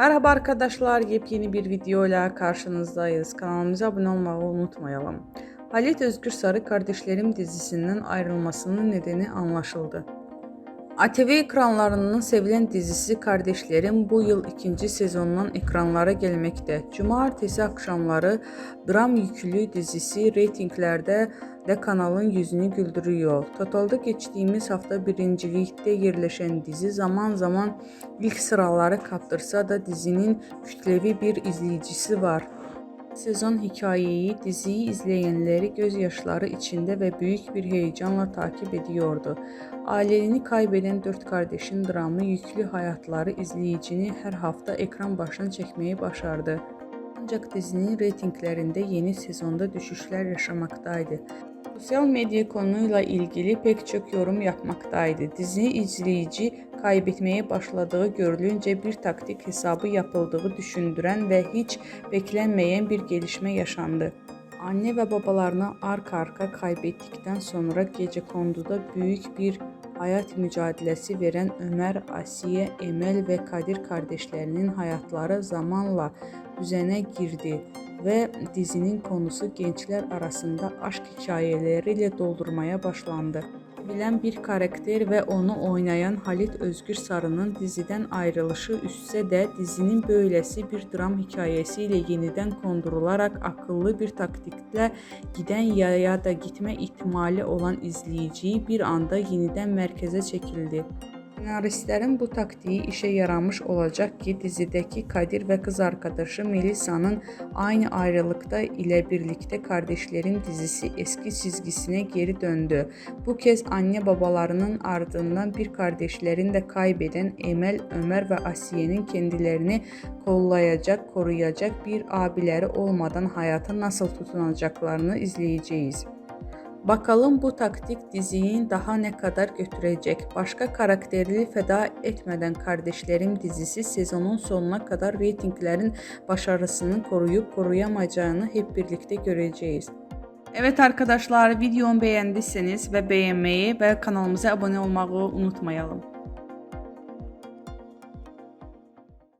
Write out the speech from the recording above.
Merhaba arkadaşlar, yepyeni bir video ile karşınızdayız. Kanalımıza abone olmayı unutmayalım. Halit Özgür Sarı Kardeşlerim dizisinden ayrılmasının nedeni anlaşıldı. ATV ekranlarının sevilen dizisi Kardeşlerim bu yıl ikinci sezonundan ekranlara gelmekte. Cumartesi akşamları dram yüklü dizisi reytinglerde de kanalın yüzünü güldürüyor. Totalda geçtiğimiz hafta birincilikte yerleşen dizi zaman zaman ilk sıraları kaptırsa da dizinin kütlevi bir izleyicisi var. Sezon hikayeyi, diziyi izleyenleri gözyaşları içinde ve büyük bir heyecanla takip ediyordu. Ailelerini kaybeden dört kardeşin dramı yüklü hayatları izleyicini her hafta ekran başına çekmeyi başardı. Ancak dizinin reytinglerinde yeni sezonda düşüşler yaşamaktaydı. Sosyal medya konuyla ilgili pek çok yorum yapmaktaydı. Dizi izleyici kaybetmeye başladığı görülünce bir taktik hesabı yapıldığı düşündüren ve hiç beklenmeyen bir gelişme yaşandı. Anne ve babalarını arka arka kaybettikten sonra gece konduda büyük bir hayat mücadelesi veren Ömer, Asiye, Emel ve Kadir kardeşlerinin hayatları zamanla düzene girdi ve dizinin konusu gençler arasında aşk hikayeleriyle doldurmaya başlandı. Bilen bir karakter ve onu oynayan Halit Özgür Sarı'nın diziden ayrılışı üstse de dizinin böylesi bir dram hikayesiyle yeniden kondurularak akıllı bir taktikle giden yaya da gitme ihtimali olan izleyiciyi bir anda yeniden merkeze çekildi. Senaristlerin bu taktiği işe yaramış olacak ki dizideki Kadir ve kız arkadaşı Melisa'nın aynı ayrılıkta ile birlikte Kardeşlerin dizisi eski çizgisine geri döndü. Bu kez anne babalarının ardından bir kardeşlerini de kaybeden Emel, Ömer ve Asiye'nin kendilerini kollayacak, koruyacak bir abileri olmadan hayata nasıl tutunacaklarını izleyeceğiz. Bakalım bu taktik diziyi daha ne kadar götürecek? Başka karakterli feda etmeden Kardeşlerim dizisi sezonun sonuna kadar reytinglerin başarısını koruyup koruyamayacağını hep birlikte göreceğiz. Evet arkadaşlar videomu beğendiyseniz ve beğenmeyi ve kanalımıza abone olmayı unutmayalım.